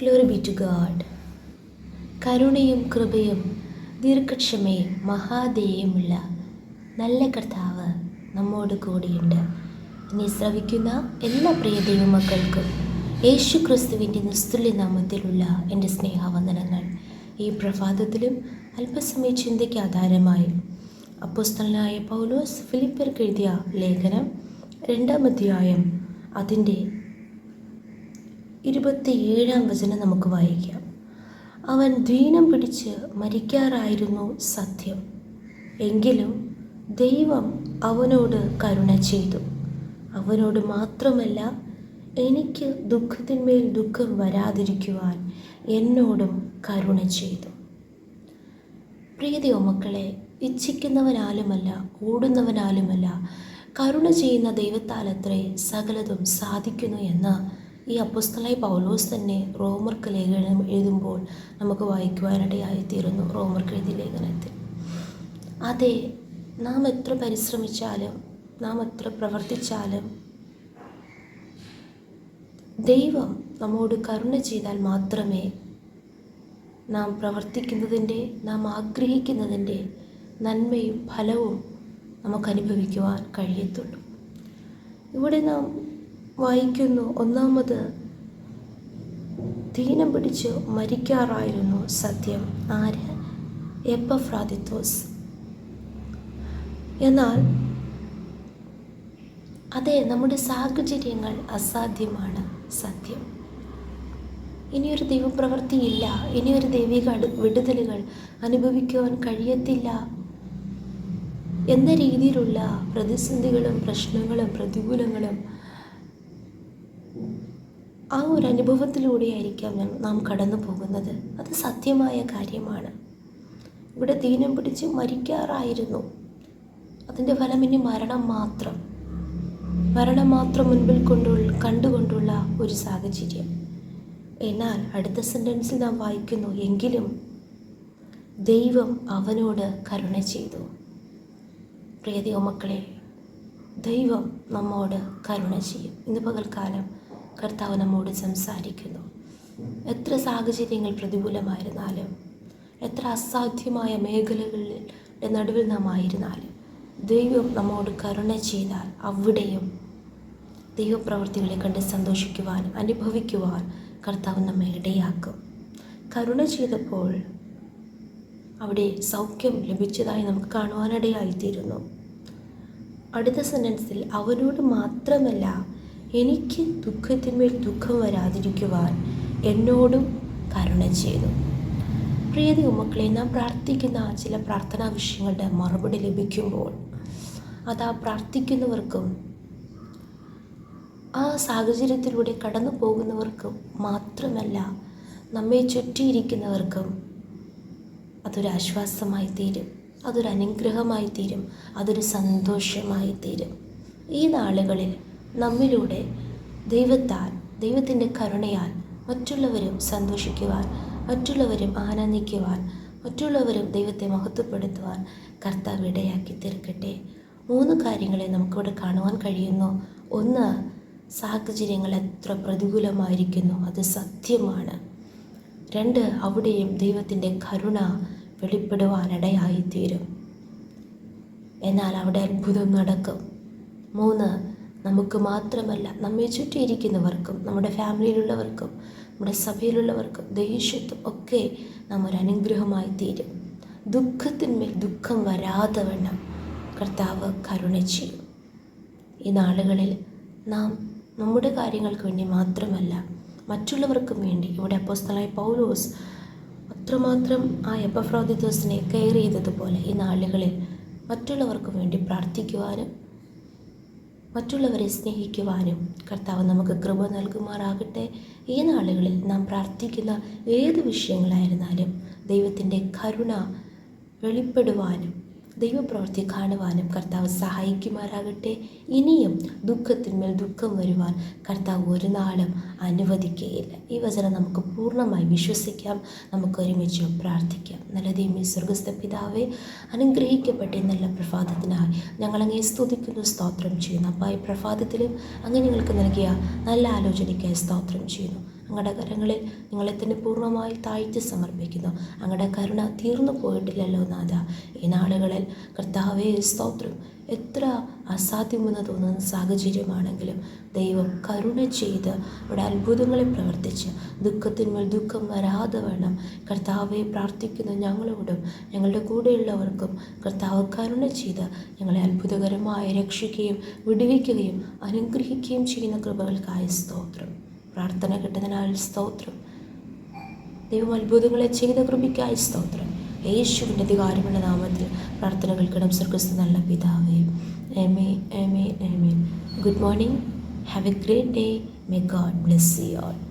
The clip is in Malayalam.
ഗ്ലോറി ബി ടു ഗാഡ് കരുണയും കൃപയും ദീർഘക്ഷമയും മഹാദേയമുള്ള നല്ല കർത്താവ് നമ്മോട് കൂടിയുണ്ട്. ഇനി ശ്രവിക്കുന്ന എല്ലാ പ്രിയ ദൈവമക്കൾക്കും യേശു ക്രിസ്തുവിന്റെ നിസ്തുല്യ നാമത്തിലുള്ള എന്റെ സ്നേഹവന്ദനങ്ങൾ. ഈ പ്രഭാതത്തിലും അല്പസമയ ചിന്തയ്ക്ക് ആധാരമായി അപ്പോസ്തലനായ പൗലോസ് ഫിലിപ്പർക്ക് എഴുതിയ ലേഖനം രണ്ടാം അധ്യായം അതിന്റെ ഇരുപത്തിയേഴാം വചനം നമുക്ക് വായിക്കാം. അവൻ ദീനം പിടിച്ച് മരിക്കാറായിരുന്നു സത്യം. എങ്കിലും ദൈവം അവനോട് കരുണ ചെയ്തു. അവനോട് മാത്രമല്ല എനിക്ക് ദുഃഖത്തിന്മേൽ ദുഃഖം വരാതിരിക്കുവാൻ എന്നോടും കരുണ ചെയ്തു. പ്രീതിയോ മക്കളെ ഇച്ഛിക്കുന്നവനാലുമല്ല ഓടുന്നവനാലുമല്ല കരുണ ചെയ്യുന്ന ദൈവത്താലത്രേ സകലതും സാധിക്കുന്നു എന്ന് ഈ അപ്പുസ്തലായി പൗലോസ് തന്നെ റോമർക്ക് ലേഖനം എഴുതുമ്പോൾ നമുക്ക് വായിക്കുവാനിടയായിത്തീരുന്നു റോമർക്ക് എഴുതിയ ലേഖനത്തിൽ. അതെ നാം എത്ര പരിശ്രമിച്ചാലും നാം എത്ര പ്രവർത്തിച്ചാലും ദൈവം നമ്മോട് കരുണ ചെയ്താൽ മാത്രമേ നാം പ്രവർത്തിക്കുന്നതിന്റെ നാം ആഗ്രഹിക്കുന്നതിന്റെ നന്മയും ഫലവും നമുക്ക് അനുഭവിക്കുവാൻ കഴിയത്തുള്ളൂ. ഇവിടെ നാം വായിക്കുന്നു. ഒന്നാമത് ദീനം പിടിച്ച് മരിക്കാറായിരുന്നു സത്യം. ആര്? എപ്പഫ്രാദിത്തോസ്. എന്നാൽ അതെ നമ്മുടെ സാഹചര്യങ്ങൾ അസാധ്യമാണ് സത്യം. ഇനിയൊരു ദൈവപ്രവൃത്തിയില്ല ഇനിയൊരു ദൈവിക വിടുതലുകൾ അനുഭവിക്കുവാൻ കഴിയത്തില്ല എന്ന രീതിയിലുള്ള പ്രതിസന്ധികളും പ്രശ്നങ്ങളും പ്രതികൂലങ്ങളും ആ ഒരു അനുഭവത്തിലൂടെയായിരിക്കാം നാം കടന്നു പോകുന്നത്. അത് സത്യമായ കാര്യമാണ്. ഇവിടെ ദീനം പിടിച്ച് മരിക്കാറായിരുന്നു. അതിന്റെ ഫലം ഇനി മരണം മാത്രം. മരണം മാത്രം മുൻപിൽ കൊണ്ടു കണ്ടുകൊണ്ടുള്ള ഒരു സാഹചര്യം. എന്നാൽ അടുത്ത സെന്റൻസിൽ നാം വായിക്കുന്നു എങ്കിലും ദൈവം അവനോട് കരുണ ചെയ്തു. പ്രിയതയോ മക്കളെ ദൈവം നമ്മോട് കരുണ ചെയ്യും. ഇന്ന് പകൽക്കാലം കർത്താവ് നമ്മോട് സംസാരിക്കുന്നു. എത്ര സാഹചര്യങ്ങൾ പ്രതികൂലമായിരുന്നാലും എത്ര അസാധ്യമായ മേഖലകളുടെ നടുവിൽ നാം ആയിരുന്നാലും ദൈവം നമ്മോട് കരുണ ചെയ്താൽ അവിടെയും ദൈവപ്രവൃത്തികളെ കണ്ട് സന്തോഷിക്കുവാൻ അനുഭവിക്കുവാൻ കർത്താവ് നമ്മെ ഇടയാക്കും. കരുണ ചെയ്തപ്പോൾ അവിടെ സൗഖ്യം ലഭിച്ചതായി നമുക്ക് കാണുവാനിടയായിത്തീരുന്നു. അടുത്ത സെന്റൻസിൽ അവനോട് മാത്രമല്ല എനിക്ക് ദുഃഖത്തിന്മേൽ ദുഃഖം വരാതിരിക്കുവാൻ എന്നോടും കരുണ ചെയ്തു. പ്രിയതി ഉമ്മക്കളെ നാം പ്രാർത്ഥിക്കുന്ന ചില പ്രാർത്ഥനാ വിഷയങ്ങളുടെ മറുപടി ലഭിക്കുമ്പോൾ അതാ പ്രാർത്ഥിക്കുന്നവർക്കും ആ സാഹചര്യത്തിലൂടെ കടന്നു പോകുന്നവർക്കും മാത്രമല്ല നമ്മെ ചുറ്റിയിരിക്കുന്നവർക്കും അതൊരാശ്വാസമായി തീരും അതൊരു അനുഗ്രഹമായി തീരും അതൊരു സന്തോഷമായി തീരും. ഈ നാളുകളിൽ നമ്മിലൂടെ ദൈവത്താൽ ദൈവത്തിന്റെ കരുണയാൽ മറ്റുള്ളവരും സന്തോഷിക്കുവാൻ മറ്റുള്ളവരും ആനന്ദിക്കുവാൻ മറ്റുള്ളവരും ദൈവത്തെ മഹത്വപ്പെടുത്തുവാൻ കർത്താവ് ഇടയാക്കി തീർക്കട്ടെ. മൂന്ന് കാര്യങ്ങളെ നമുക്കിവിടെ കാണുവാൻ കഴിയുന്നു. ഒന്ന് സാഹചര്യങ്ങൾ എത്ര പ്രതികൂലമായിരിക്കുന്നു. അത് സത്യമാണ്. രണ്ട് അവിടെയും ദൈവത്തിന്റെ കരുണ വെളിപ്പെടുവാനിടയായിത്തീരും എന്നാൽ അവിടെ അത്ഭുതം നടക്കും. മൂന്ന് നമുക്ക് മാത്രമല്ല നമ്മെ ചുറ്റിയിരിക്കുന്നവർക്കും നമ്മുടെ ഫാമിലിയിലുള്ളവർക്കും നമ്മുടെ സഭയിലുള്ളവർക്കും ദേഷ്യത്തും ഒക്കെ നാം ഒരു അനുഗ്രഹമായി തീരും. ദുഃഖത്തിന്മേൽ ദുഃഖം വരാതെ വണ്ണം കർത്താവ് കരുണ ചെയ്യും. ഈ നാളുകളിൽ നാം നമ്മുടെ കാര്യങ്ങൾക്ക് വേണ്ടി മാത്രമല്ല മറ്റുള്ളവർക്കും വേണ്ടി. ഇവിടെ അപ്പോസ്തലായ പൗലോസ് അത്രമാത്രം ആ എപ്പഫ്രോദിതോസിനെ കെയർ ചെയ്തതുപോലെ ഈ നാളുകളിൽ മറ്റുള്ളവർക്കും വേണ്ടി പ്രാർത്ഥിക്കുവാനും മറ്റുള്ളവരെ സ്നേഹിക്കുവാനും കർത്താവ് നമുക്ക് കൃപ നൽകുമാറാകട്ടെ. ഈ നാളുകളിൽ നാം പ്രാർത്ഥിക്കുന്ന ഏത് വിഷയങ്ങളായിരുന്നാലും ദൈവത്തിന്റെ കരുണ വെളിപ്പെടുവാനും ദൈവപ്രവൃത്തി കാണുവാനും കർത്താവ് സഹായിക്കുമാറാകട്ടെ. ഇനിയും ദുഃഖത്തിന്മേൽ ദുഃഖം വരുവാൻ കർത്താവ് ഒരു നാളും അനുവദിക്കുകയില്ല. ഈ വചനം നമുക്ക് പൂർണമായി വിശ്വസിക്കാം. നമുക്ക് ഒരുമിച്ച് പ്രാർത്ഥിക്കാം. നല്ല ദൈവമേ സ്വർഗസ്ഥ പിതാവെ അനുഗ്രഹിക്കപ്പെട്ട നല്ല പ്രഭാതത്തിനായി ഞങ്ങൾ അങ്ങേ സ്തുതിക്കുന്നു സ്തോത്രം ചെയ്യുന്നു. അപ്പോൾ ഈ പ്രഭാതത്തിലും അങ്ങ് ഞങ്ങൾക്ക് നൽകിയ നല്ല ആലോചനയ്ക്കായി സ്തോത്രം ചെയ്യുന്നു. അങ്ങയുടെ കരങ്ങളിൽ നിങ്ങളെ തന്നെ പൂർണമായി താഴ്ത്തി സമർപ്പിക്കുന്നു. അങ്ങയുടെ കരുണ തീർന്നു പോയിട്ടില്ലല്ലോ നാഥ. ഈ നാളുകളിൽ കർത്താവേ സ്തോത്രം എത്ര അസാധ്യമെന്ന് തോന്നുന്ന സാഹചര്യമാണെങ്കിലും ദൈവം കരുണ ചെയ്ത് അവിടെ അത്ഭുതങ്ങളെ പ്രവർത്തിച്ച് ദുഃഖത്തിന്മേൽ ദുഃഖം വരാതെ വേണം. കർത്താവെ പ്രാർത്ഥിക്കുന്ന ഞങ്ങളോടും ഞങ്ങളുടെ കൂടെയുള്ളവർക്കും കർത്താവ് കരുണ ചെയ്ത് ഞങ്ങളെ അത്ഭുതകരമായി രക്ഷിക്കുകയും വിടുവിക്കുകയും അനുഗ്രഹിക്കുകയും ചെയ്യുന്ന കൃപകൾക്കായി സ്തോത്രം. പ്രാർത്ഥന കിട്ടുന്നതിനാൽ സ്തോത്രം. ദൈവം അത്ഭുതങ്ങളെ ചെയ്ത കൃപയ്ക്കായി സ്തോത്രം. യേശുവിന്റെ അധികാരമുള്ള നാമത്തിൽ പ്രാർത്ഥനകൾക്കിടം സ്വർഗസ്ഥ നല്ല പിതാവേ. എമേ എമേ എമേ good morning have a great day may God bless you all